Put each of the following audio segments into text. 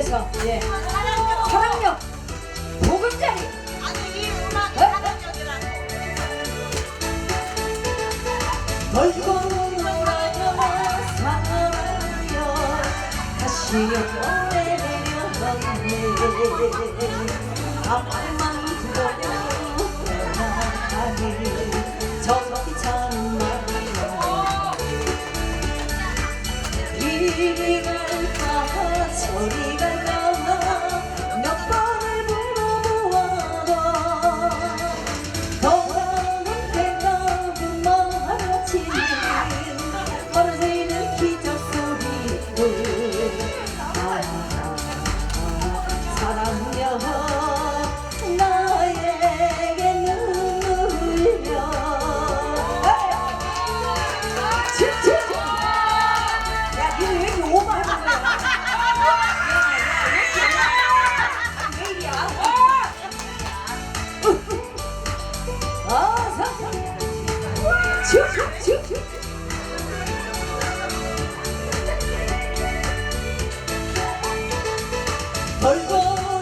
위해서 예. 사랑력. 보금자리. 아니 이 음악이 네? 사랑력이라고 멀고 멀어져 사랑력 다시 보내려네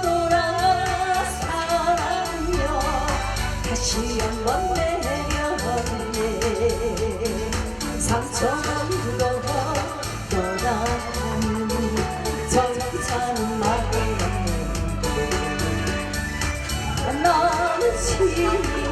돌아 사랑여 다시 한번 내려오네. 상처만 두고 떠나는 정찬 마음 나는 시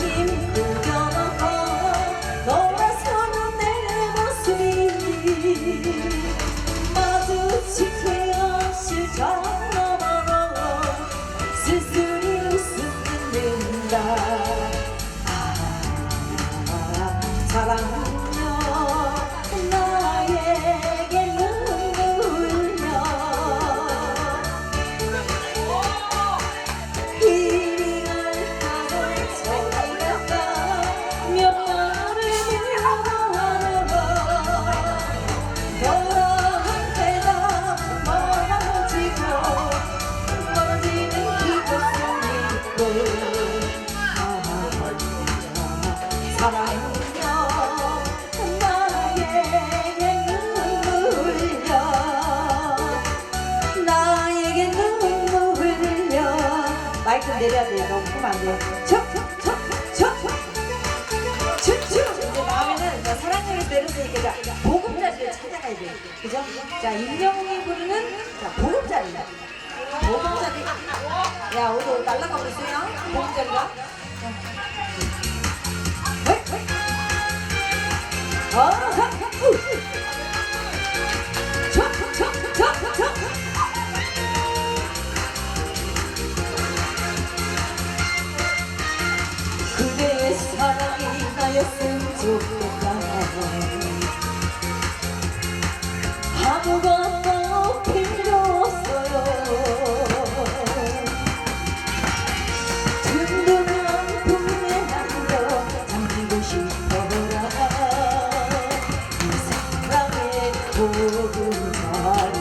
보금자리를 찾아가야 돼요 그죠? 자 임영웅이 부르는 자 보금자리 보금자리 야 오늘 날라가고 있어요 보금자리가 네, 네. 어, 나였으면 좋겠다. 아무것도 필요 없어요. 든든한 품에 안겨 잠기고 싶어라 이 사랑의 보금자리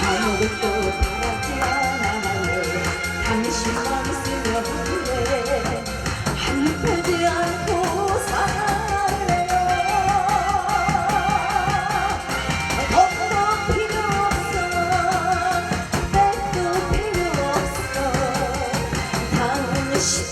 아무것도 바라지 않아요. 당신만 있으면 당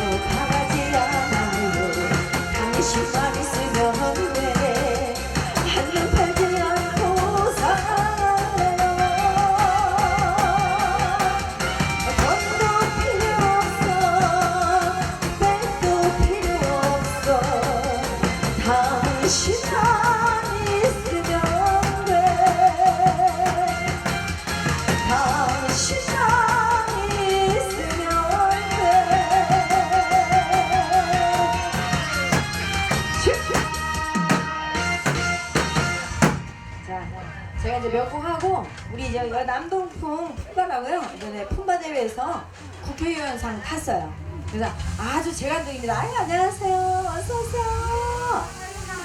국회의원상 탔어요. 그래서 아주 재간둥입니다. 아유 안녕하세요. 어서 오세요.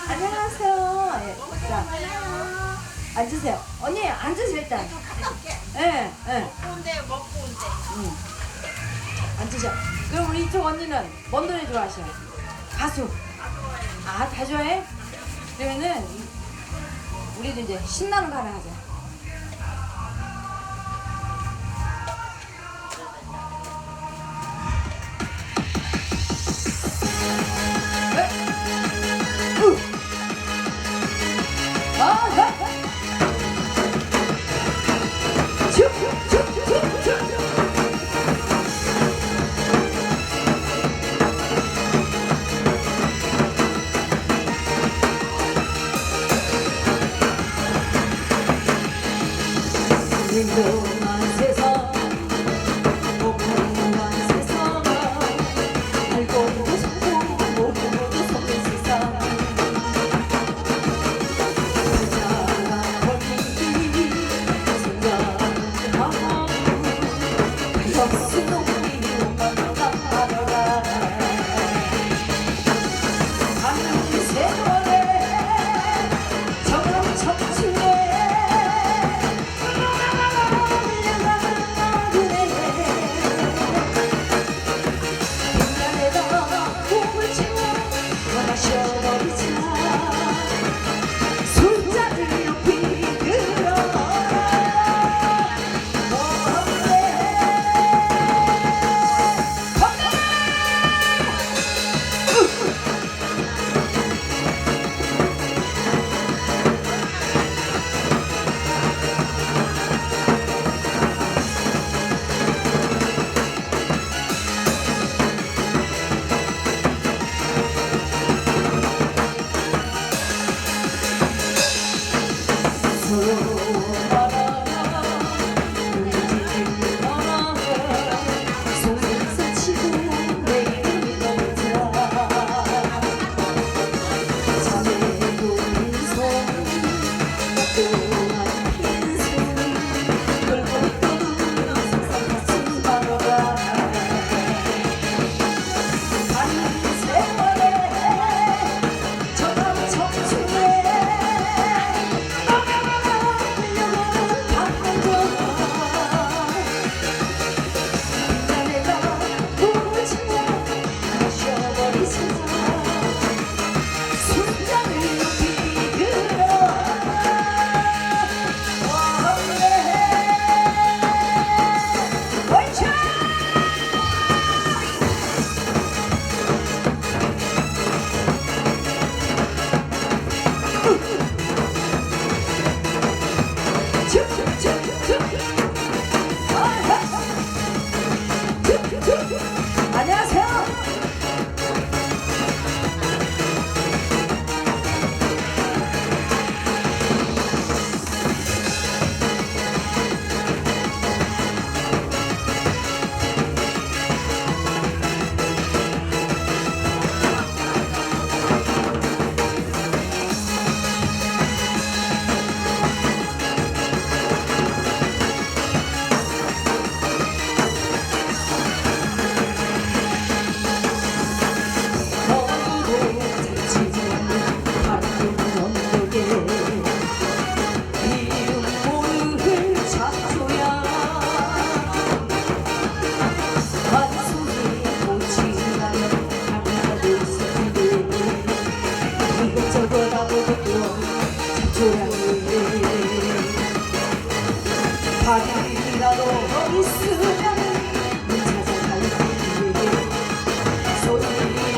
안녕하세요. 예. 자 앉으세요. 언니 앉으세요 일단. 예, 예. 온데 먹고. 응. 앉으셔. 그럼 우리 이쪽 언니는 뭔 노래 좋아하셔요? 가수. 아, 다 좋아해? 그러면은 우리도 이제 신나는 거 하나 하자. 없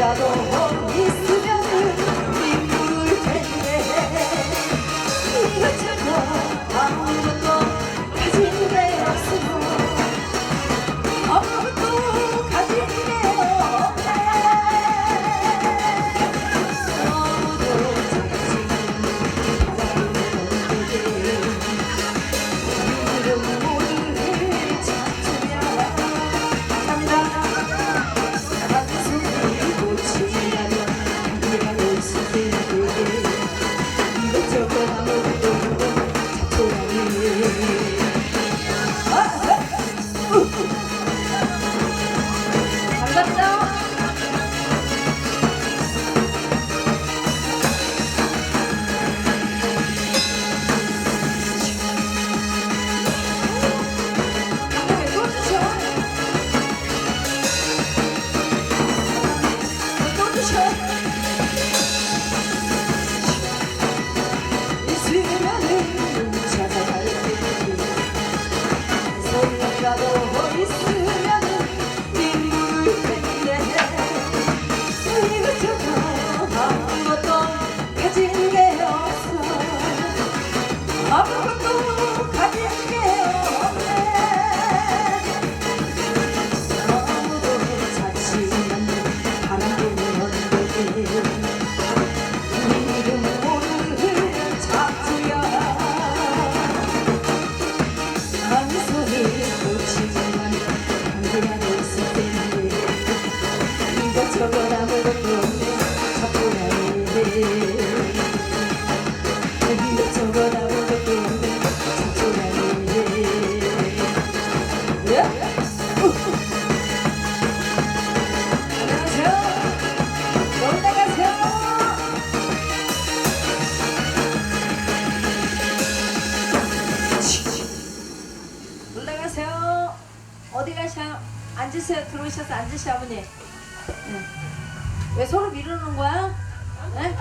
打动我。 앉으세요, 아버님. 네. 왜 서로 미루는 거야? 네?